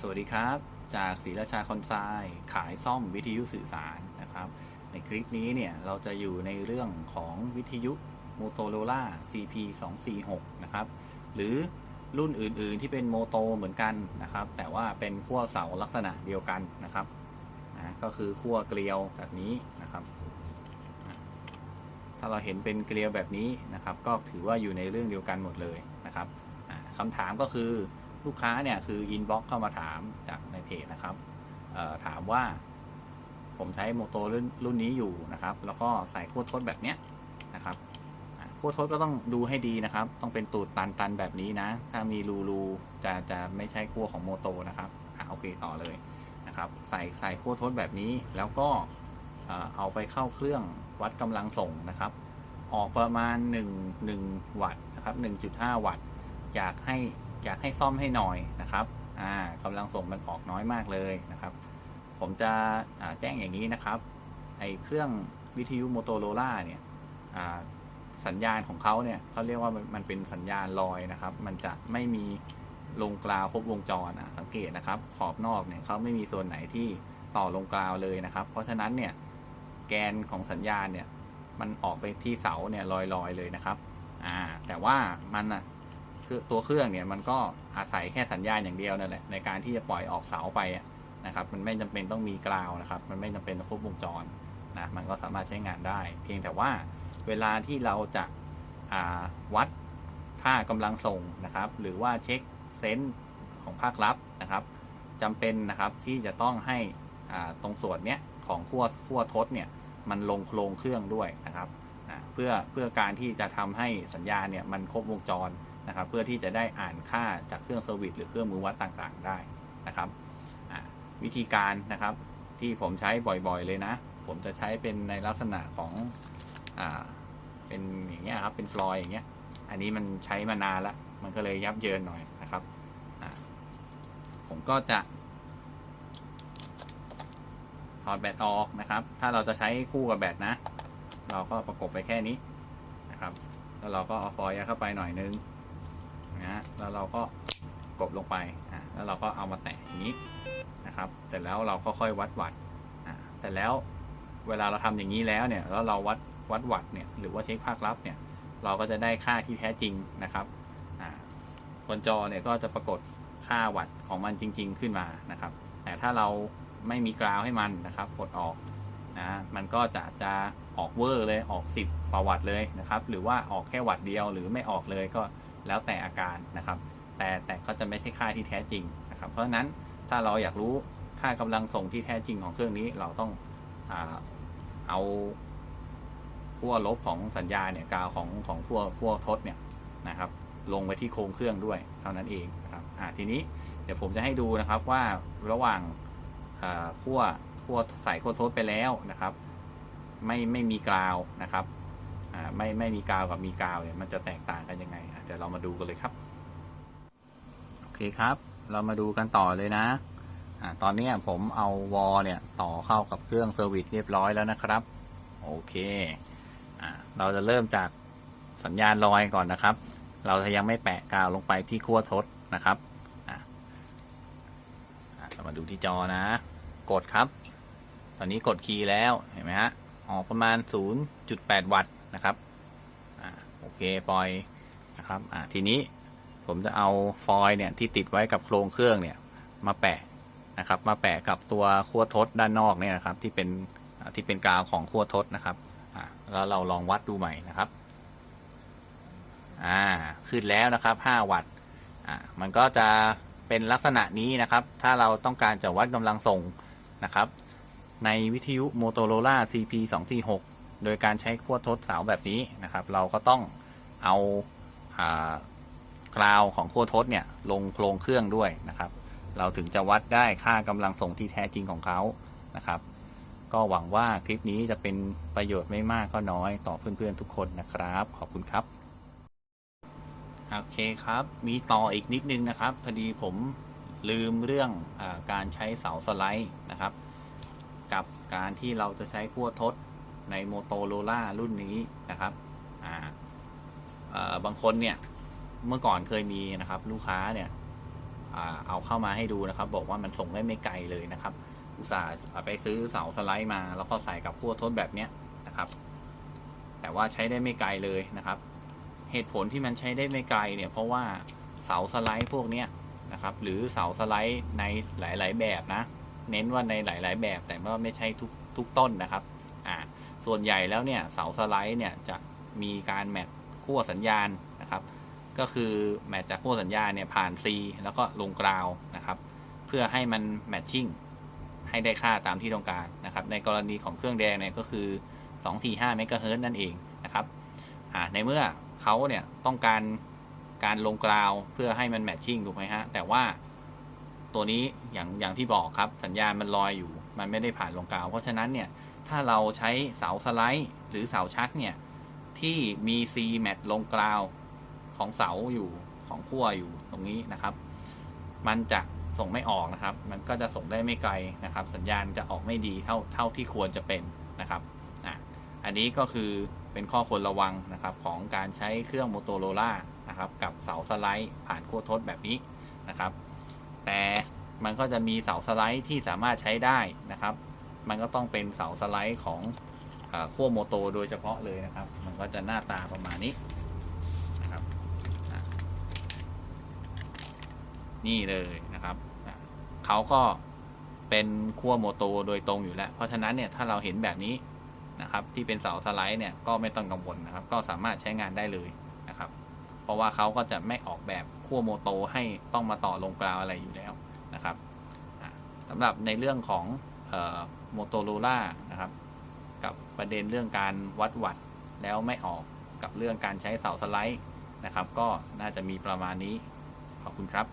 สวัสดีครับ จากศรีราชาคอนไซน์ขายซ่อมวิทยุสื่อสารนะครับ ในคลิปนี้เนี่ยเราจะอยู่ในเรื่องของวิทยุ Motorola CP 2 4 6นะครับหรือรุ่นอื่นๆที่เป็นโมโตเหมือนกันนะครับ แต่ว่าเป็นขั้วเสาลักษณะเดียวกันนะครับนะก็คือขั้วเกลียวแบบนี้นะครับ ถ้าเราเห็นเป็นเกลียวแบบนี้นะครับ ก็ถือว่าอยู่ในเรื่องเดียวกันหมดเลยนะครับคำถามก็คือ ลูกค้าเนี่ยคืออินบ็อกเข้ามาถามจากในเพจนะครับถามว่า ผมใช้โมโตรุ่นรุ่นนี้อยู่นะครับ แล้วก็ใส่ขั้วทดแบบเนี้ยนะครับขั้วทดก็ต้องดูให้ดีนะครับ ต้องเป็นตูดตันๆแบบนี้นะ ถ้ามีรูรูจะจะไม่ใช่ขั้วของโมโตนะครับอะโอเคต่อเลยนะครับ ใส่ใส่ขั้วทดแบบนี้ แล้วก็เอาไปเข้าเครื่องวัดกำลังส่งนะครับ ออกประมาณ 1 1 วัตต์นะครับ1.5 วัตต์อยากให้ อยากให้ซ่อมให้หน่อยนะครับอ่ากำลังส่งมันออกน้อยมากเลยนะครับ ผมจะแจ้งอย่างนี้นะครับไอเครื่องวิทยุโมโตโรล่าเนี่ยสัญญาณของเขาเนี่ยเขาเรียกว่ามันเป็นสัญญาณลอยนะครับ มันจะไม่มีลงกราวครบวงจรสังเกตนะครับ ขอบนอกเนี่ยเขาไม่มีส่วนไหนที่ต่อลงกราวเลยนะครับ เพราะฉะนั้นเนี่ยแกนของสัญญาณเนี่ยมันออกไปที่เสาเนี่ยลอยๆเลยนะครับอ่าแต่ว่ามันอะ ตัวเครื่องเนี่ยมันก็อาศัยแค่สัญญาณอย่างเดียวนั่นแหละในการที่จะปล่อยออกเสาไปนะครับมันไม่จำเป็นต้องมีกราวนะครับ มันไม่จำเป็นต้องครบวงจรนะมันก็สามารถใช้งานได้ เพียงแต่ว่าเวลาที่เราจะาวัดค่ากำลังส่งนะครับ หรือว่าเช็คเซนส์ของภาครับนะครับจำเป็นนะครับที่จะต้องให้ตรงส่วนเนี้ยของขั้วขั้วทดเนี่ยมันลงโครงเครื่องด้วยนะครับเพื่อเพื่อการที่จะทำให้สัญญาณเนี่ยมันครบวงจร นะครับเพื่อที่จะได้อ่านค่าจากเครื่องเซอร์วิสหรือเครื่องมือวัดต่างๆ ได้นะครับวิธีการนะครับที่ผมใช้บ่อยๆเลยนะ ผมจะใช้เป็นในลักษณะของอ่าเป็นอย่างเงี้ยครับเป็นฟลอยอย่างเงี้ยอันนี้มันใช้มานานละมันก็เลยยับเยินหน่อยนะครับผมก็จะถอดแบตออกนะครับ ถ้าเราจะใช้คู่กับแบตนะ เราก็ประกบไปแค่นี้นะครับ แล้วเราก็เอาฟอยล์เข้าไปหน่อยนึง นะฮะแล้วเราก็กดลงไปอะแล้วเราก็เอามาแตะอย่างนี้นะครับเสร็จแล้วเราก็ค่อยวัดวัดอะเสร็จแล้วเวลาเราทำอย่างนี้แล้วเนี่ยแล้วเราวัดวัดวัดเนี่ยหรือว่าเช็คภาคลับเนี่ยเราก็จะได้ค่าที่แท้จริงนะครับอ่าบนจอเนี่ยก็จะปรากฏค่าวัดของมันจริง ๆ ขึ้นมานะครับ แต่ถ้าเราไม่มีกราวให้มันนะครับกดออกนะมันก็จะจะออกเวอร์เลยออก 10ฟาวัตต์เลยนะครับ หรือว่าออกแค่วัตต์เดียวหรือไม่ออกเลยก็ แล้วแต่อาการนะครับ แต่แต่ก็จะไม่ใช่ค่าที่แท้จริงนะครับ เพราะฉะนั้นถ้าเราอยากรู้ค่ากำลังส่งที่แท้จริงของเครื่องนี้เราต้องอเอาขั้วลบของสัญญาณเนี่ยกาวของของขั้วขั้วทดเนี่ยนะครับ ลงไปที่โครงเครื่องด้วยเท่านั้นเองนะครับทีนี้เดี๋ยวผมจะให้ดูนะครับว่าระหว่างขั้วขั้วใส่ขั้วทดไปแล้วนะครับ ไม่ไม่มีกาวนะครับไม่ไม่มีกาวกับมีกาวเนี่ยมันจะแตกต่างกันยังไง เดี๋ยวเรามาดูกันเลยครับ โอเคครับ เรามาดูกันต่อเลยนะอ่าตอนนี้ผมเอาวอลเนี่ยต่อเข้ากับเครื่องเซอร์วิสเรียบร้อยแล้วนะครับ โอเคอ่าเราจะเริ่มจากสัญญาณลอยก่อนนะครับ เราจะยังไม่แปะกาวลงไปที่ขั้วทดนะครับอะอะเรามาดูที่จอนะ กดครับ ตอนนี้กดคีย์แล้วเห็นไหมฮะออกประมาณ 0.8 วัตต์นะครับอ่าโอเคปล่อย นะครับทีนี้ผมจะเอาฟอยล์เนี่ยที่ติดไว้กับโครงเครื่องเนี่ยมาแปะนะครับ มาแปะกับตัวขั้วทดด้านนอกเนี่ยนะครับ ที่เป็นที่เป็นกาวของขั้วทดนะครับแล้วเราลองวัดดูใหม่นะครับอ่าขึ้นแล้วนะครับ 5 วัตต์อ่ามันก็จะเป็นลักษณะนี้นะครับ ถ้าเราต้องการจะวัดกำลังส่งนะครับ ในวิทยุ Motorola CP 2 4 6โดยการใช้ขั้วทดเสาแบบนี้นะครับ เราก็ต้องเอา กราวของขั้วทดเนี่ยลงโครงเครื่องด้วยนะครับ เราถึงจะวัดได้ค่ากำลังส่งที่แท้จริงของเขานะครับ ก็หวังว่าคลิปนี้จะเป็นประโยชน์ไม่มากก็น้อยต่อเพื่อนๆทุกคนนะครับ ขอบคุณครับโอเคครับ มีต่ออีกนิดนึงนะครับ พอดีผมลืมเรื่องอการใช้เสาสไลด์นะครับ กับการที่เราจะใช้ขั้วทดในโมโตโรล่ารุ่นนี้นะครับอ่า บางคนเนี่ยเมื่อก่อนเคยมีนะครับ ลูกค้าเนี่ยเอาเข้ามาให้ดูนะครับ บอกว่ามันส่งได้ไม่ไกลเลยนะครับ อุตส่าห์ไปซื้อเสาสไลด์มา แล้วก็ใส่กับขั้วทดแบบเนี้ยนะครับ แต่ว่าใช้ได้ไม่ไกลเลยนะครับ เหตุผลที่มันใช้ได้ไม่ไกลเนี่ยเพราะว่าเสาสไลด์พวกเนี้ยนะครับ หรือเสาสไลด์ในหลาย ๆ แบบนะ เน้นว่าในหลาย ๆ แบบแต่ว่าไม่ใช่ทุกทุกต้นนะครับอ่าส่วนใหญ่แล้วเนี่ยเสาสไลด์เนี่ยจะมีการแมท ขั้วสัญญาณนะครับ ก็คือแมทจากขั้วสัญญาณเนี่ยผ่าน C แล้วก็ลงกราวนะครับ เพื่อให้มันแมทชิ่งให้ได้ค่าตามที่ต้องการนะครับ ในกรณีของเครื่องแดงเนี่ยก็คือ 245เมกะเฮิรตซ์นั่นเองนะครับในเมื่อเขาเนี่ยต้องการการลงกราวเพื่อให้มันแมทชิ่งถูกไหมฮะ แต่ว่าตัวนี้อย่างอย่างที่บอกครับสัญญาณมันลอยอยู่ มันไม่ได้ผ่านลงกราว เพราะฉะนั้นเนี่ยถ้าเราใช้เสาสไลด์หรือเสาชักเนี่ย ที่มี C แมทลงกราวของเสาอยู่ของขั้วอยู่ตรงนี้นะครับ มันจะส่งไม่ออกนะครับ มันก็จะส่งได้ไม่ไกลนะครับ สัญญาณจะออกไม่ดีเท่าเท่าที่ควรจะเป็นนะครับอะอันนี้ก็คือเป็นข้อควรระวังนะครับของการใช้เครื่อง Motorola นะครับกับเสาสไลด์ผ่านขั้วทดแบบนี้นะครับ แต่มันก็จะมีเสาสไลด์ที่สามารถใช้ได้นะครับ มันก็ต้องเป็นเสาสไลด์ของ ขั้วโมโตโดยเฉพาะเลยนะครับ มันก็จะหน้าตาประมาณนี้นะครับนี่เลยนะครับเขาก็เป็นขั้วโมโตโดยตรงอยู่แล้ว เพราะฉะนั้นเนี่ยถ้าเราเห็นแบบนี้นะครับ ที่เป็นเสาสไลด์เนี่ยก็ไม่ต้องกังวลนะครับ ก็สามารถใช้งานได้เลยนะครับ เพราะว่าเขาก็จะไม่ออกแบบขั้วโมโตให้ต้องมาต่อลงกราวอะไรอยู่แล้วนะครับสำหรับในเรื่องของโมโตโรล่านะครับ กับประเด็นเรื่องการวัดวัดแล้วไม่ออกกับเรื่องการใช้เสาสไลด์นะครับ ก็น่าจะมีประมาณนี้ขอบคุณครับ